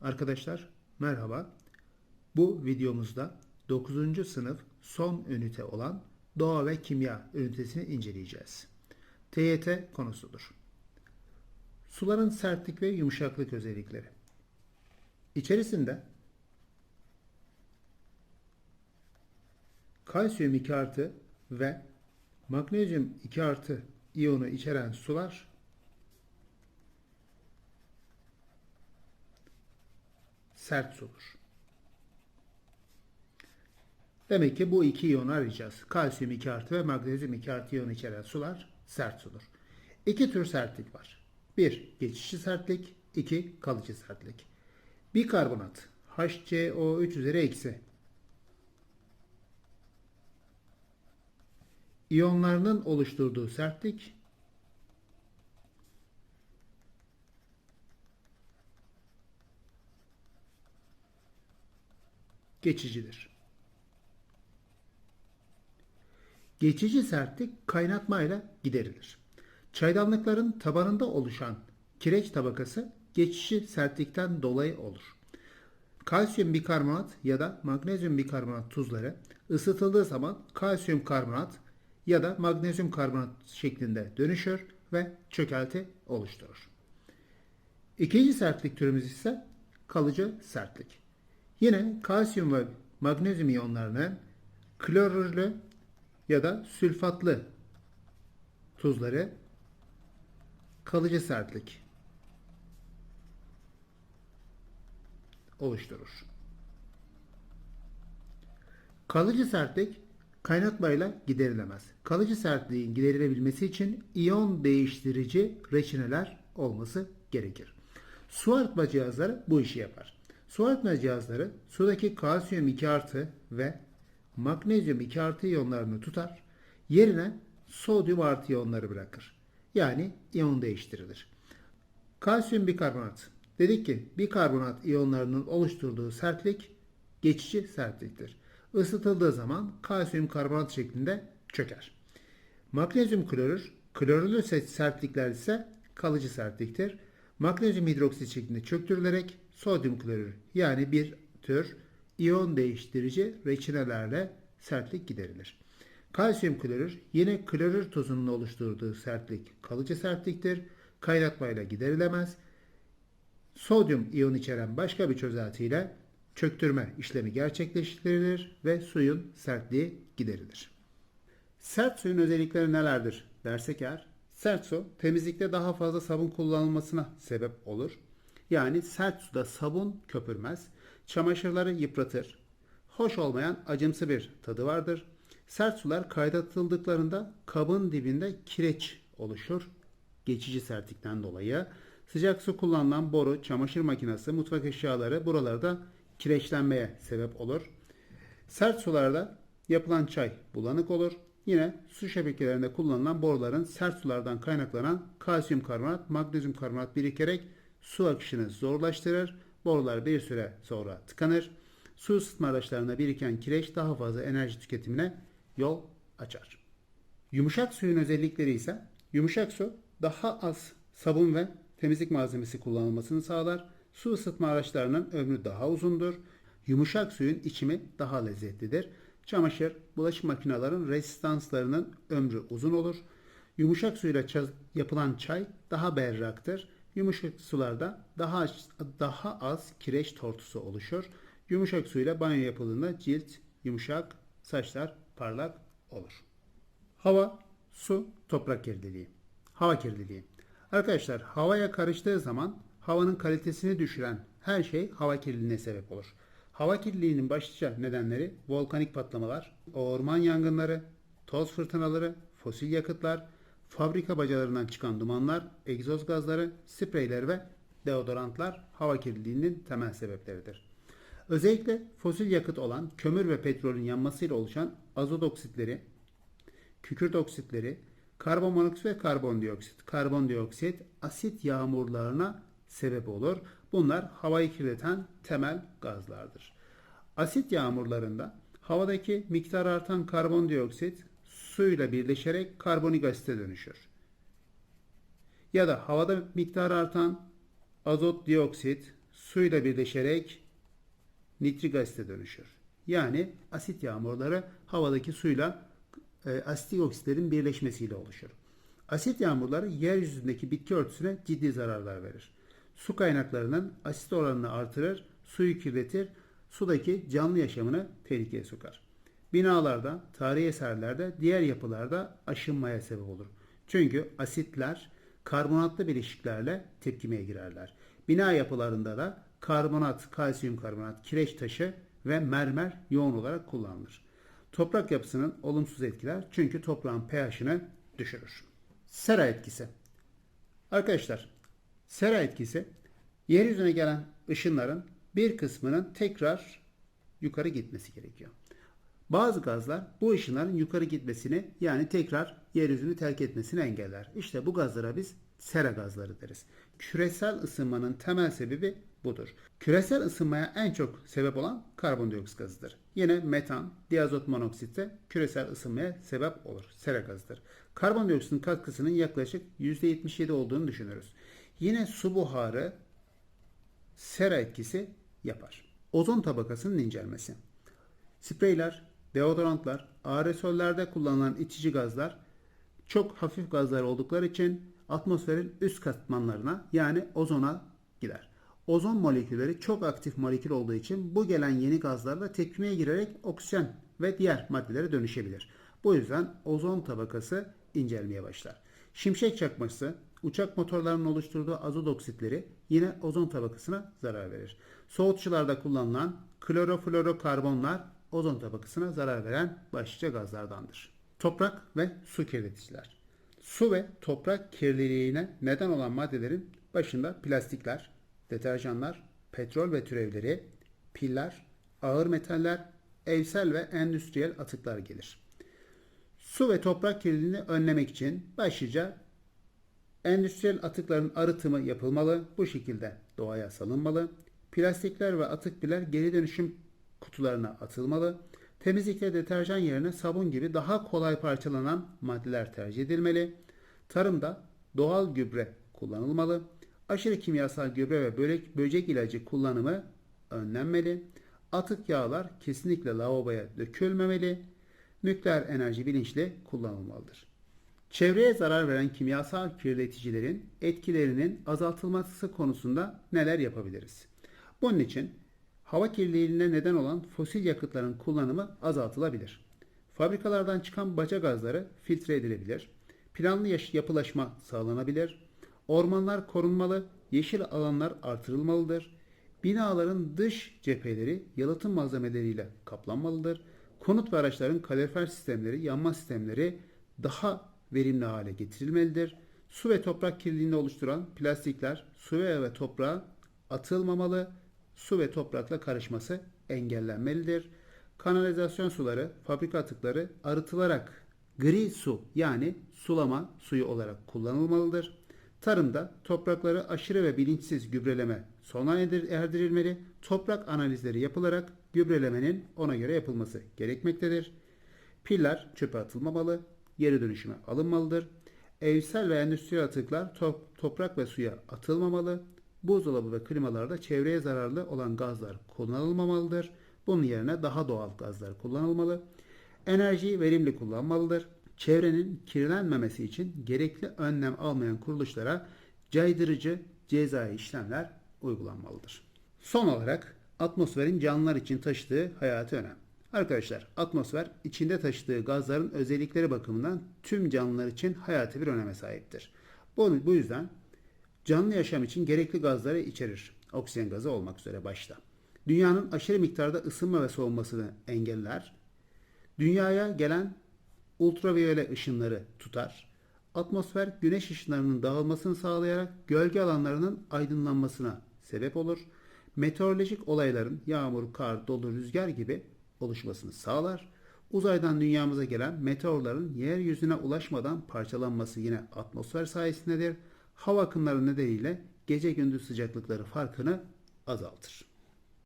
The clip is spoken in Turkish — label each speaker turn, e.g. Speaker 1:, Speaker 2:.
Speaker 1: Arkadaşlar merhaba. Bu videomuzda 9. sınıf son ünite olan Doğa ve Kimya ünitesini inceleyeceğiz. TYT konusudur. Suların sertlik ve yumuşaklık özellikleri. İçerisinde kalsiyum 2 artı ve magnezyum 2 artı iyonu içeren sular sert sudur. Demek ki bu iki iyonu arayacağız. Kalsiyum 2 artı ve magnezyum 2 artı iyon içeren sular sert sudur. İki tür sertlik var. Bir, geçici sertlik. iki kalıcı sertlik. Bikarbonat HCO3 üzeri eksi iyonlarının oluşturduğu sertlik geçicidir. Geçici sertlik kaynatmayla giderilir. Çaydanlıkların tabanında oluşan kireç tabakası geçici sertlikten dolayı olur. Kalsiyum bikarbonat ya da magnezyum bikarbonat tuzları ısıtıldığı zaman kalsiyum karbonat ya da magnezyum karbonat şeklinde dönüşür ve çökelti oluşturur. İkinci sertlik türümüz ise kalıcı sertlik. Yine kalsiyum ve magnezyum iyonlarının klorürlü ya da sülfatlı tuzları kalıcı sertlik oluşturur. Kalıcı sertlik kaynatmayla giderilemez. Kalıcı sertliğin giderilebilmesi için iyon değiştirici reçineler olması gerekir. Su arıtma cihazları bu işi yapar. Su arıtma cihazları sudaki kalsiyum 2 artı ve magnezyum 2 artı iyonlarını tutar, yerine sodyum artı iyonları bırakır. Yani iyon değiştirilir. Kalsiyum bikarbonat. Dedik ki bikarbonat iyonlarının oluşturduğu sertlik geçici sertliktir. Isıtıldığı zaman kalsiyum karbonat şeklinde çöker. Magnezyum klorür, klorürlü sertlikler ise kalıcı sertliktir. Magnezyum hidroksit şeklinde çöktürülerek sodyum klorür yani bir tür iyon değiştirici reçinelerle sertlik giderilir. Kalsiyum klorür yine klorür tozunun oluşturduğu sertlik kalıcı sertliktir. Kaynatmayla giderilemez. Sodyum iyon içeren başka bir çözeltiyle çöktürme işlemi gerçekleştirilir ve suyun sertliği giderilir. Sert suyun özellikleri nelerdir dersek eğer, sert su temizlikte daha fazla sabun kullanılmasına sebep olur. Yani sert suda sabun köpürmez, çamaşırları yıpratır. Hoş olmayan acımsı bir tadı vardır. Sert sular kaydatıldıklarında kabın dibinde kireç oluşur. Geçici sertlikten dolayı. Sıcak su kullanılan boru, çamaşır makinesi, mutfak eşyaları buralarda kireçlenmeye sebep olur. Sert sularda yapılan çay bulanık olur. Yine su şebekelerinde kullanılan boruların sert sulardan kaynaklanan kalsiyum karbonat, magnezyum karbonat birikerek su akışını zorlaştırır. Borular bir süre sonra tıkanır. Su ısıtma araçlarında biriken kireç daha fazla enerji tüketimine yol açar. Yumuşak suyun özellikleri ise yumuşak su daha az sabun ve temizlik malzemesi kullanılmasını sağlar. Su ısıtma araçlarının ömrü daha uzundur. Yumuşak suyun içimi daha lezzetlidir. Çamaşır, bulaşık makinelerin rezistanslarının ömrü uzun olur. Yumuşak suyla yapılan çay daha berraktır. Yumuşak sularda daha daha az kireç tortusu oluşur. Yumuşak suyla banyo yapıldığında cilt yumuşak, saçlar parlak olur. Hava, su, toprak kirliliği. Hava kirliliği. Arkadaşlar havaya karıştığı zaman havanın kalitesini düşüren her şey hava kirliliğine sebep olur. Hava kirliliğinin başlıca nedenleri volkanik patlamalar, orman yangınları, toz fırtınaları, fosil yakıtlar, fabrika bacalarından çıkan dumanlar, egzoz gazları, spreyler ve deodorantlar hava kirliliğinin temel sebepleridir. Özellikle fosil yakıt olan kömür ve petrolün yanmasıyla oluşan azot oksitleri, kükürt oksitleri, karbonmonoksit ve karbondioksit, karbondioksit asit yağmurlarına sebep olur. Bunlar havayı kirleten temel gazlardır. Asit yağmurlarında havadaki miktar artan karbondioksit suyla birleşerek karbonik asite dönüşür. Ya da havada miktar artan azot dioksit suyla birleşerek nitrik asite dönüşür. Yani asit yağmurları havadaki suyla e, asitik oksitlerin birleşmesiyle oluşur. Asit yağmurları yeryüzündeki bitki örtüsüne ciddi zararlar verir. Su kaynaklarının asit oranını artırır, suyu kirletir, sudaki canlı yaşamını tehlikeye sokar. Binalarda, tarihi eserlerde, diğer yapılarda aşınmaya sebep olur. Çünkü asitler karbonatlı bileşiklerle tepkimeye girerler. Bina yapılarında da karbonat, kalsiyum karbonat, kireç taşı ve mermer yoğun olarak kullanılır. Toprak yapısının olumsuz etkiler çünkü toprağın pH'ini düşürür. Sera etkisi. Arkadaşlar, sera etkisi yeryüzüne gelen ışınların bir kısmının tekrar yukarı gitmesi gerekiyor. Bazı gazlar bu ışınların yukarı gitmesini yani tekrar yeryüzünü terk etmesini engeller. İşte bu gazlara biz sera gazları deriz. Küresel ısınmanın temel sebebi budur. Küresel ısınmaya en çok sebep olan karbondioksit gazıdır. Yine metan, diazot monoksit de küresel ısınmaya sebep olur. Sera gazıdır. Karbondioksitin katkısının yaklaşık %77 olduğunu düşünürüz. Yine su buharı sera etkisi yapar. Ozon tabakasının incelmesi. Spreyler, deodorantlar, aerosollerde kullanılan itici gazlar çok hafif gazlar oldukları için atmosferin üst katmanlarına yani ozona gider. Ozon molekülleri çok aktif molekül olduğu için bu gelen yeni gazlarla tepkimeye girerek oksijen ve diğer maddelere dönüşebilir. Bu yüzden ozon tabakası incelmeye başlar. Şimşek çakması, uçak motorlarının oluşturduğu azot oksitleri yine ozon tabakasına zarar verir. Soğutçularda kullanılan kloroflorokarbonlar ozon tabakasına zarar veren başlıca gazlardandır. Toprak ve su kirleticiler. Su ve toprak kirliliğine neden olan maddelerin başında plastikler, deterjanlar, petrol ve türevleri, piller, ağır metaller, evsel ve endüstriyel atıklar gelir. Su ve toprak kirliliğini önlemek için başlıca endüstriyel atıkların arıtımı yapılmalı, bu şekilde doğaya salınmalı. Plastikler ve atık biler geri dönüşüm kutularına atılmalı. Temizlikte deterjan yerine sabun gibi daha kolay parçalanan maddeler tercih edilmeli. Tarımda doğal gübre kullanılmalı. Aşırı kimyasal gübre ve börek, böcek ilacı kullanımı önlenmeli. Atık yağlar kesinlikle lavaboya dökülmemeli. Nükleer enerji bilinçli kullanılmalıdır. Çevreye zarar veren kimyasal kirleticilerin etkilerinin azaltılması konusunda neler yapabiliriz? Bunun için hava kirliliğine neden olan fosil yakıtların kullanımı azaltılabilir. Fabrikalardan çıkan baca gazları filtre edilebilir. Planlı yapılaşma sağlanabilir. Ormanlar korunmalı, yeşil alanlar artırılmalıdır. Binaların dış cepheleri yalıtım malzemeleriyle kaplanmalıdır. Konut ve araçların kalorifer sistemleri, yanma sistemleri daha verimli hale getirilmelidir. Su ve toprak kirliliğini oluşturan plastikler suya ve toprağa atılmamalı, su ve toprakla karışması engellenmelidir. Kanalizasyon suları, fabrika atıkları arıtılarak gri su yani sulama suyu olarak kullanılmalıdır. Tarımda toprakları aşırı ve bilinçsiz gübreleme sona erdirilmeli. Toprak analizleri yapılarak gübrelemenin ona göre yapılması gerekmektedir. Piller çöpe atılmamalı, geri dönüşüme alınmalıdır. Evsel ve endüstriyel atıklar top, toprak ve suya atılmamalı. Buzdolabı ve klimalarda çevreye zararlı olan gazlar kullanılmamalıdır. Bunun yerine daha doğal gazlar kullanılmalı. Enerjiyi verimli kullanmalıdır. Çevrenin kirlenmemesi için gerekli önlem almayan kuruluşlara caydırıcı cezai işlemler uygulanmalıdır. Son olarak atmosferin canlılar için taşıdığı hayati önem. Arkadaşlar atmosfer içinde taşıdığı gazların özellikleri bakımından tüm canlılar için hayati bir öneme sahiptir. Bu, bu yüzden canlı yaşam için gerekli gazları içerir. Oksijen gazı olmak üzere başta. Dünyanın aşırı miktarda ısınma ve soğumasını engeller. Dünyaya gelen ultraviyole ışınları tutar. Atmosfer güneş ışınlarının dağılmasını sağlayarak gölge alanlarının aydınlanmasına sebep olur. Meteorolojik olayların yağmur, kar, dolu, rüzgar gibi oluşmasını sağlar. Uzaydan dünyamıza gelen meteorların yeryüzüne ulaşmadan parçalanması yine atmosfer sayesindedir. Hava akımları nedeniyle gece gündüz sıcaklıkları farkını azaltır.